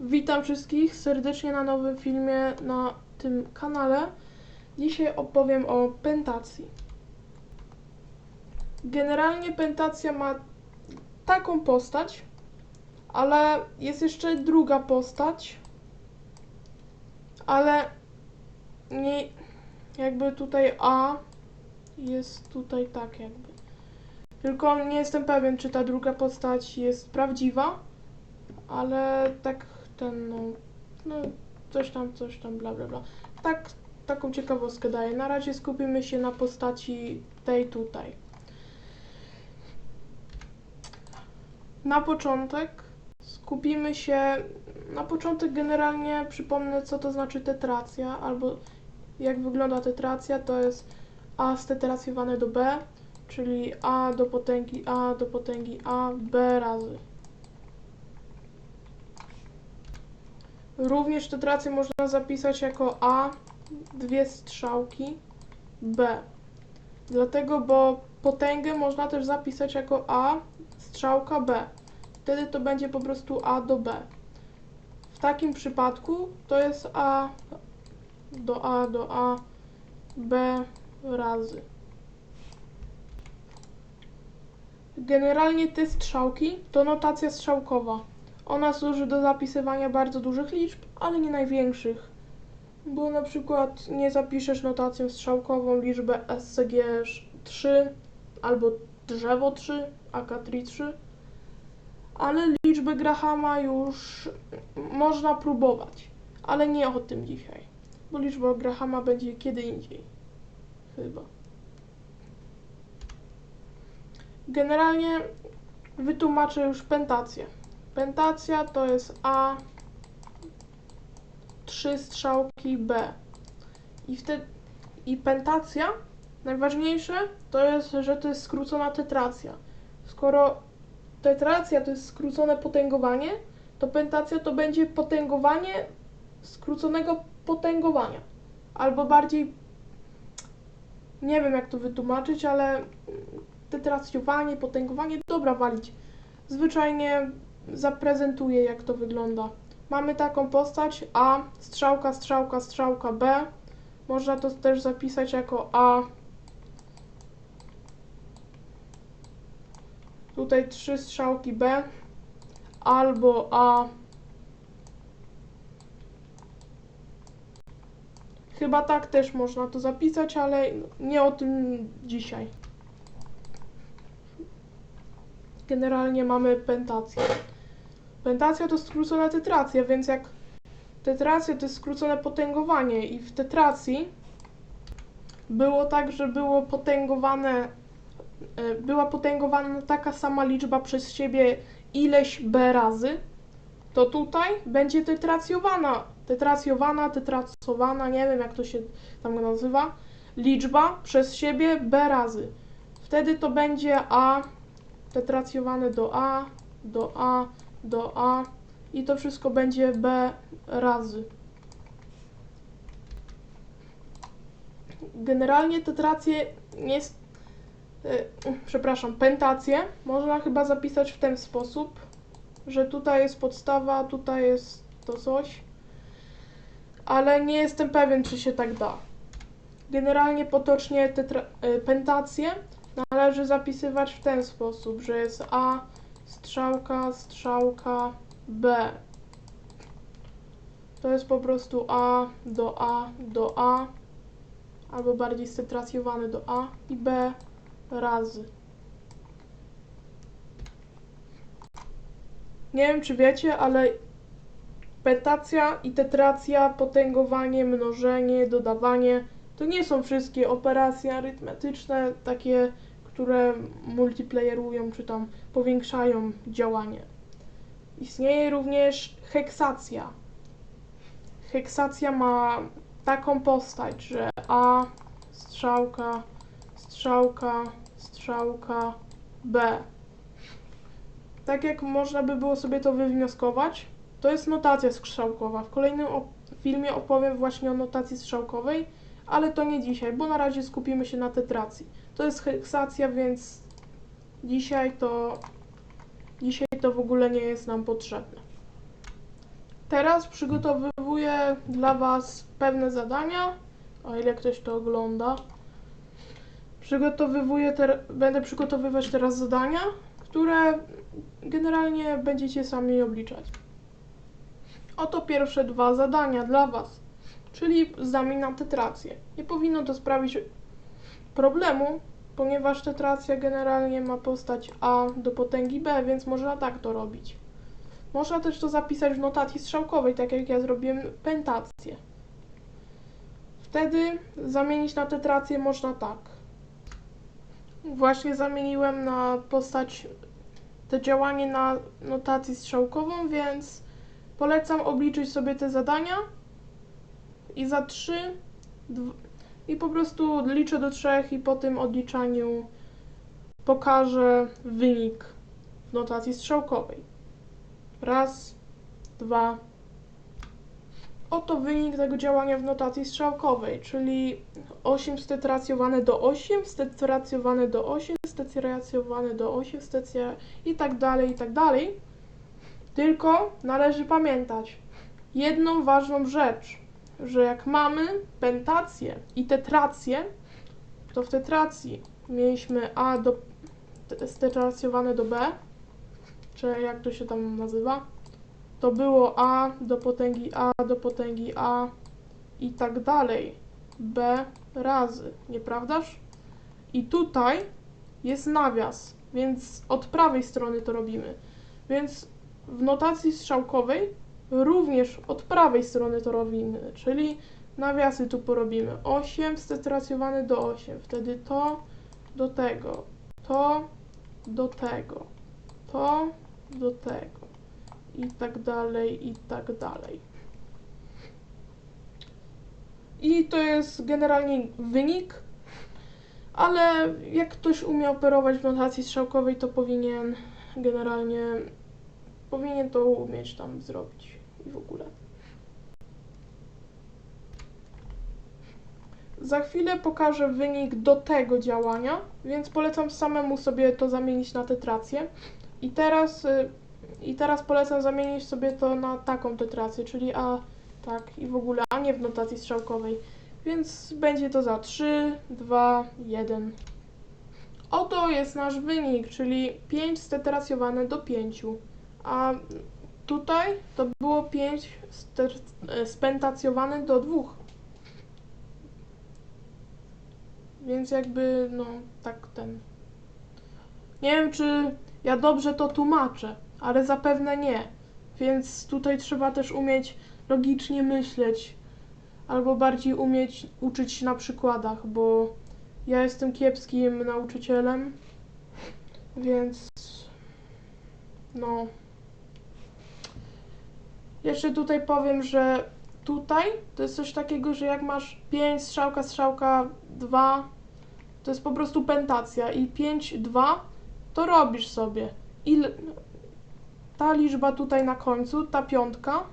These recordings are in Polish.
Witam wszystkich serdecznie na nowym filmie na tym kanale. Dzisiaj opowiem o pentacji. Generalnie pentacja ma taką postać, ale jest jeszcze druga postać, ale nie jakby tutaj A jest tutaj tak jakby. Tylko nie jestem pewien, czy ta druga postać jest prawdziwa, ale tak ten, no, no coś tam, coś tam, bla, bla, bla. Tak, taką ciekawostkę daję. Na razie skupimy się na postaci tej tutaj. Na początek skupimy się, na początek generalnie przypomnę, co to znaczy tetracja, albo jak wygląda tetracja, to jest A stetracjowane do B, czyli A do potęgi A do potęgi A, B razy. Również tetrację można zapisać jako A, dwie strzałki, B. Dlatego, bo potęgę można też zapisać jako A, strzałka B. Wtedy to będzie po prostu A do B. W takim przypadku to jest A do A do A, B razy. Generalnie te strzałki to notacja strzałkowa. Ona służy do zapisywania bardzo dużych liczb, ale nie największych. Bo na przykład nie zapiszesz notacją strzałkową liczbę SCG 3 albo drzewo 3, AK 3, ale liczbę Grahama już można próbować, ale nie o tym dzisiaj, bo liczba Grahama będzie kiedy indziej. Chyba. Generalnie wytłumaczę już pentację. Pentacja to jest A, trzy strzałki B. I wtedy i pentacja najważniejsze to jest, że to jest skrócona tetracja. Skoro tetracja to jest skrócone potęgowanie, to pentacja to będzie potęgowanie skróconego potęgowania. Albo bardziej nie wiem jak to wytłumaczyć, ale tetracjowanie, potęgowanie, dobra walić. Zwyczajnie zaprezentuję, jak to wygląda. Mamy taką postać A, strzałka, strzałka, strzałka B. Można to też zapisać jako A. Tutaj trzy strzałki B. Albo A. Chyba tak też można to zapisać, ale nie o tym dzisiaj. Generalnie mamy pentację. Pentacja to skrócona tetracja, więc jak tetracja to jest skrócone potęgowanie i w tetracji było tak, że było potęgowane, e, była potęgowana taka sama liczba przez siebie ileś b razy, to tutaj będzie tetracjowana, tetracjowana, tetracowana, nie wiem jak to się tam nazywa, liczba przez siebie b razy. Wtedy to będzie a tetracjowane do a, do a, do A i to wszystko będzie B razy. Generalnie tetrację jest, e, przepraszam, pentację można chyba zapisać w ten sposób, że tutaj jest podstawa, tutaj jest to coś, ale nie jestem pewien, czy się tak da. Generalnie potocznie e, pentację należy zapisywać w ten sposób, że jest A, strzałka, strzałka, B. To jest po prostu A do A do A, albo bardziej stetracjowane do A i B razy. Nie wiem, czy wiecie, ale pentacja i tetracja, potęgowanie, mnożenie, dodawanie to nie są wszystkie operacje arytmetyczne, takie które multiplayerują czy tam powiększają działanie. Istnieje również heksacja. Heksacja ma taką postać, że A, strzałka, strzałka, strzałka, B. Tak jak można by było sobie to wywnioskować, to jest notacja strzałkowa. W kolejnym filmie opowiem właśnie o notacji strzałkowej, ale to nie dzisiaj, bo na razie skupimy się na tetracji. To jest heksacja, więc dzisiaj to dzisiaj to w ogóle nie jest nam potrzebne. Teraz przygotowuję dla Was pewne zadania, o ile ktoś to ogląda. Przygotowywuję ter- będę przygotowywać teraz zadania, które generalnie będziecie sami obliczać. Oto pierwsze dwa zadania dla Was, czyli zamiana tetrację. Nie powinno to sprawić problemu, ponieważ tetracja generalnie ma postać a do potęgi b, więc można tak to robić. Można też to zapisać w notacji strzałkowej, tak jak ja zrobiłem pentację. Wtedy zamienić na tetrację można tak. Właśnie zamieniłem na postać to działanie na notacji strzałkową, więc polecam obliczyć sobie te zadania i za 3 i po prostu liczę do 3 i po tym odliczaniu pokażę wynik w notacji strzałkowej. Raz, dwa. Oto wynik tego działania w notacji strzałkowej, czyli 8 stetracjowane do 8, stetracjowane do 8, stetracjowane do 8, stecja i tak dalej, i tak dalej. Tylko należy pamiętać jedną ważną rzecz, że jak mamy pentację i tetrację, to w tetracji mieliśmy A do stetracjowane do B, czy jak to się tam nazywa, to było a do potęgi a do potęgi a i tak dalej. b razy, nieprawdaż? I tutaj jest nawias, więc od prawej strony to robimy. Więc w notacji strzałkowej również od prawej strony to robimy, czyli nawiasy tu porobimy. 8 stetracjowane do 8, wtedy to do tego, to do tego, to do tego i tak dalej, i tak dalej. I to jest generalnie wynik, ale jak ktoś umie operować w notacji strzałkowej, to powinien generalnie powinien to umieć tam zrobić i w ogóle. Za chwilę pokażę wynik do tego działania, więc polecam samemu sobie to zamienić na tetrację. I teraz, y, I teraz polecam zamienić sobie to na taką tetrację, czyli A, tak i w ogóle, a nie w notacji strzałkowej. Więc będzie to za 3, 2, 1. Oto jest nasz wynik, czyli 5 stetracjowane do 5. A tutaj to było 5 e, spentacjowane do 2. Więc jakby, no, tak ten. Nie wiem, czy ja dobrze to tłumaczę, ale zapewne nie. Więc tutaj trzeba też umieć logicznie myśleć, albo bardziej umieć uczyć się na przykładach, bo ja jestem kiepskim nauczycielem, więc no. Jeszcze tutaj powiem, że tutaj to jest coś takiego, że jak masz 5, strzałka, strzałka, 2, to jest po prostu pentacja i 5, 2 to robisz sobie. Ile, ta liczba tutaj na końcu, ta piątka,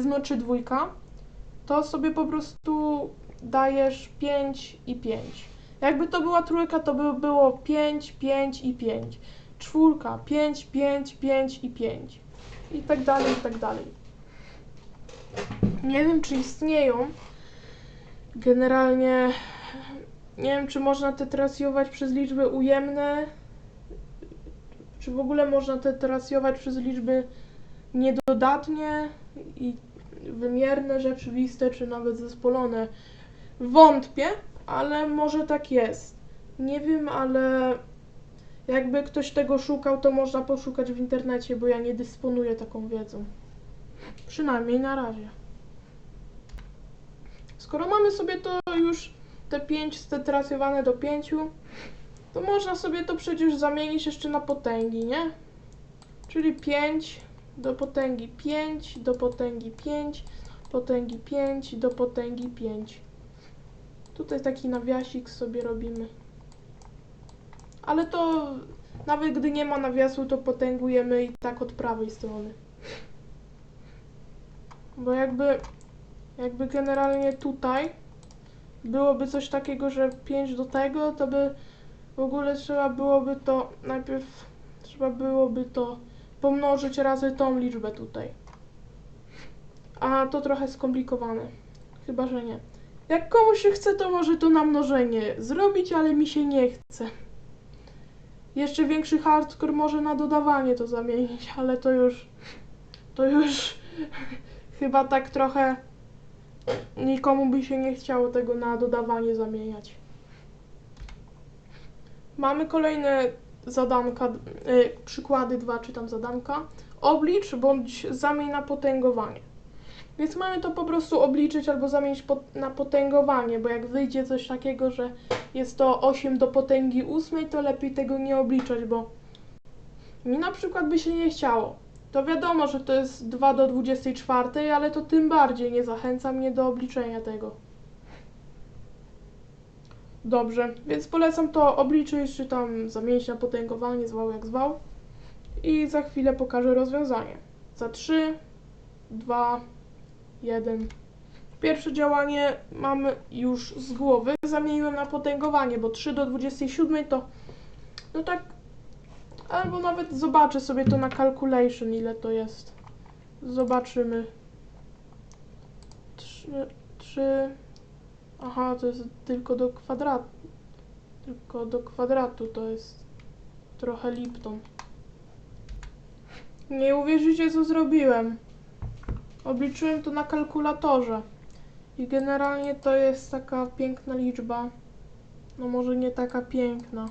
znaczy dwójka, to sobie po prostu dajesz 5 i 5. Jakby to była trójka, to by było 5, 5 i 5. Czwórka, 5, 5, 5 i 5. I tak dalej, i tak dalej. Nie wiem, czy istnieją generalnie. Nie wiem, czy można tetracjować przez liczby ujemne, czy w ogóle można tetracjować przez liczby niedodatnie i wymierne, rzeczywiste, czy nawet zespolone? Wątpię, ale może tak jest. Nie wiem, ale jakby ktoś tego szukał, to można poszukać w internecie, bo ja nie dysponuję taką wiedzą. Przynajmniej na razie. Skoro mamy sobie to już te 5 stetracjowane do 5, to można sobie to przecież zamienić jeszcze na potęgi, nie? Czyli 5 do potęgi 5, do potęgi 5, potęgi 5, do potęgi 5. Tutaj taki nawiasik sobie robimy. Ale to nawet gdy nie ma nawiasu, to potęgujemy i tak od prawej strony. Bo jakby, jakby generalnie tutaj byłoby coś takiego, że 5 do tego, to by w ogóle trzeba byłoby to, najpierw trzeba byłoby to pomnożyć razy tą liczbę tutaj. a to trochę skomplikowane. Chyba, że nie. Jak komuś się chce, to może to na mnożenie zrobić, ale mi się nie chce. Jeszcze większy hardcore może na dodawanie to zamienić, ale to już. To już. chyba tak trochę. Nikomu by się nie chciało tego na dodawanie zamieniać. Mamy kolejne zadanka, y, przykłady dwa czy tam zadanka. Oblicz bądź zamień na potęgowanie. Więc mamy to po prostu obliczyć albo zamienić na potęgowanie, bo jak wyjdzie coś takiego, że jest to 8 do potęgi 8, to lepiej tego nie obliczać, bo mi na przykład by się nie chciało. To wiadomo, że to jest 2 do 24, ale to tym bardziej nie zachęca mnie do obliczenia tego. Dobrze, więc polecam to obliczyć, czy tam zamienić na potęgowanie, zwał jak zwał. I za chwilę pokażę rozwiązanie. Za 3, 2, 1. Pierwsze działanie mamy już z głowy. Zamieniłem na potęgowanie, bo 3 do 27 to no tak albo nawet zobaczę sobie to na calculation ile to jest. Zobaczymy. 3 3 Aha, to jest tylko do kwadratu. Tylko do kwadratu to jest trochę Lipton. Nie uwierzycie co zrobiłem. Obliczyłem to na kalkulatorze. I generalnie to jest taka piękna liczba. No może nie taka piękna.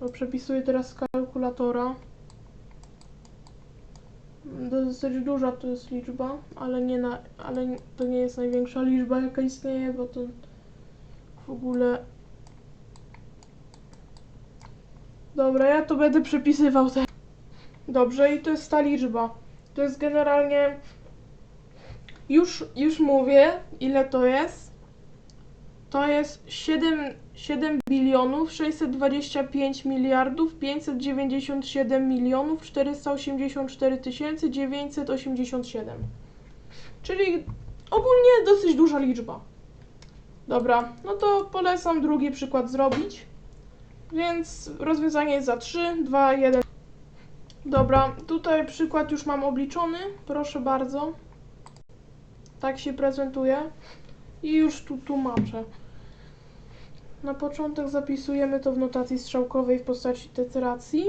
Bo przepisuję teraz z kalkulatora. Dosyć duża to jest liczba, ale nie na, ale to nie jest największa liczba jaka istnieje, bo to w ogóle. Dobra, ja to będę przepisywał te. Dobrze, i to jest ta liczba. To jest generalnie już, już mówię, ile to jest. To jest 7, 7 bilionów 625 miliardów 597 milionów 484 tysięcy 987. Czyli ogólnie dosyć duża liczba. Dobra, no to polecam drugi przykład zrobić. Więc rozwiązanie jest za 3, 2, 1. Dobra, tutaj przykład już mam obliczony. Proszę bardzo. Tak się prezentuje. I już tu tłumaczę. Na początek zapisujemy to w notacji strzałkowej w postaci tetracji.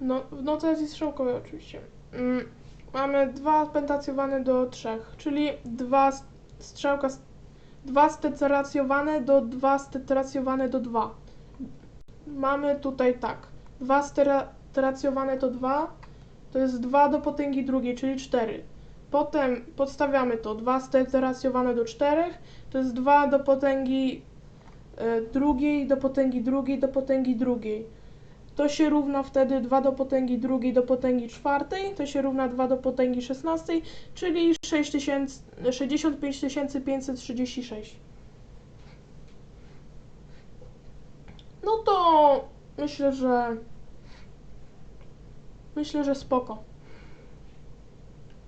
No, w notacji strzałkowej oczywiście. Mm, mamy dwa pentacjowane do trzech, czyli dwa strzałka, dwa steteracjowane do dwa steteracjowane do dwa. Mamy tutaj tak, dwa steteracjowane to dwa, to jest 2 do potęgi drugiej, czyli 4. Potem podstawiamy to 2 steteracjowane do 4, to jest 2 do potęgi drugiej, do potęgi drugiej, do potęgi drugiej. To się równa wtedy 2 do potęgi drugiej do potęgi czwartej, to się równa 2 do potęgi szesnastej, czyli 6000 65 536. No to myślę, że myślę, że spoko.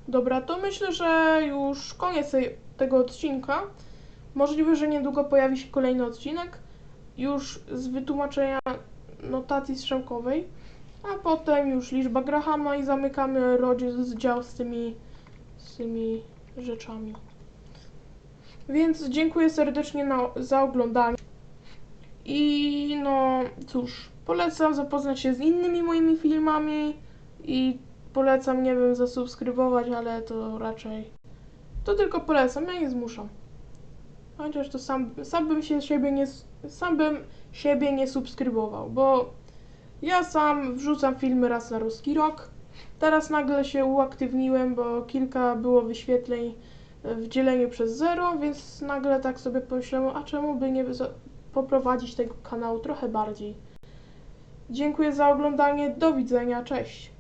Dobra, to myślę, że już koniec tego odcinka. Możliwe, że niedługo pojawi się kolejny odcinek, już z wytłumaczenia notacji strzałkowej, a potem już liczba Grahama i zamykamy rozdział z tymi, z tymi rzeczami. Więc dziękuję serdecznie na, za oglądanie. I no cóż, polecam zapoznać się z innymi moimi filmami i polecam, nie wiem, zasubskrybować, ale to raczej. To tylko polecam, ja nie zmuszam. Chociaż to sam, sam bym się siebie nie, sam bym siebie nie subskrybował, bo ja sam wrzucam filmy raz na ruski rok. Teraz nagle się uaktywniłem, bo kilka było wyświetleń e, w dzieleniu przez zero, więc nagle tak sobie pomyślałem, a czemu by nie poprowadzić tego kanału trochę bardziej. Dziękuję za oglądanie, do widzenia, cześć.